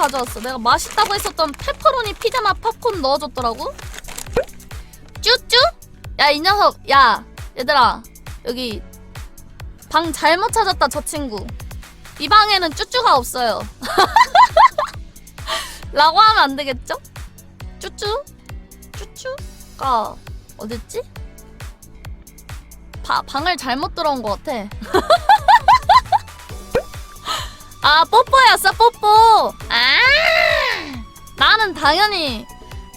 가져왔어. 내가 맛있다고 했었던 페퍼로니 피자나 팝콘 넣어줬더라고. 쭈쭈? 야, 이 녀석. 야, 얘들아. 여기 방 잘못 찾았다, 저 친구. 이 방에는 쭈쭈가 없어요. 라고 하면 안 되겠죠? 쭈쭈? 쭈쭈가 어딨지? 바, 방을 잘못 들어온 것 같아. 아 뽀뽀였어 뽀뽀. 아! 나는 당연히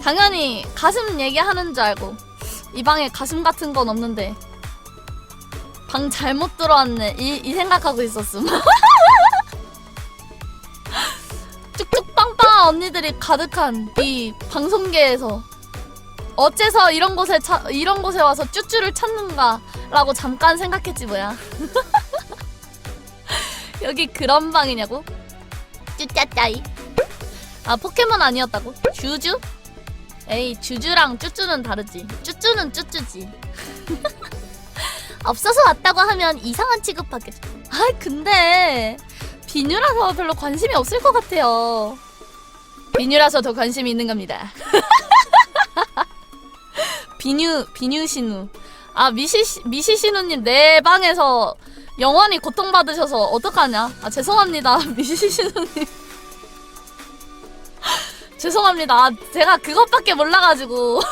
당연히 가슴 얘기하는 줄 알고 이 방에 가슴 같은 건 없는데 방 잘못 들어왔네. 이, 이 생각하고 있었음. 쭉쭉 빵빵한 언니들이 가득한 이 방송계에서 어째서 이런 곳에 차, 이런 곳에 와서 쭈쭈를 찾는가라고 잠깐 생각했지 뭐야. 여기 그런 방이냐고? 쭈짜짜이. 아 포켓몬 아니었다고? 주주? 에이 주주랑 쭈쭈는 다르지. 쭈쭈는 쭈쭈지. 없어서 왔다고 하면 이상한 취급받겠죠. 아 근데 비뉴라서 별로 관심이 없을 것 같아요. 비뉴라서 더 관심이 있는 겁니다. 비뉴 비뉴 신우. 아 미시 미시 신우님 내 방에서 영원히 고통받으셔서 어떡하냐? 아 죄송합니다 미시시누님. 죄송합니다. 아, 제가 그것밖에 몰라가지고.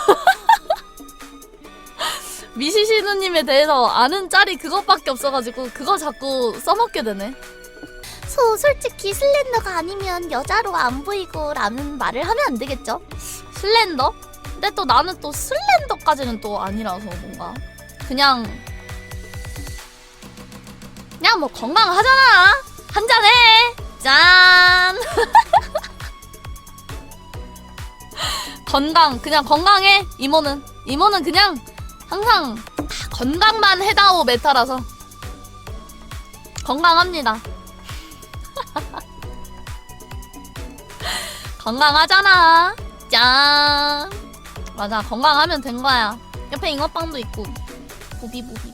미시시누님에 대해서 아는 짤이 그것밖에 없어가지고 그거 자꾸 써먹게 되네. 소 솔직히 슬렌더가 아니면 여자로 안 보이고 라는 말을 하면 안 되겠죠? 슬렌더? 근데 또 나는 또 슬렌더까지는 또 아니라서 뭔가 그냥 그냥 뭐 건강하잖아. 한잔해. 짠. 건강 그냥 건강해 이모는 이모는 그냥 항상 건강만 해다오 메타라서 건강합니다. 건강하잖아. 짠. 맞아 건강하면 된 거야. 옆에 잉어빵도 있고 보비 보비.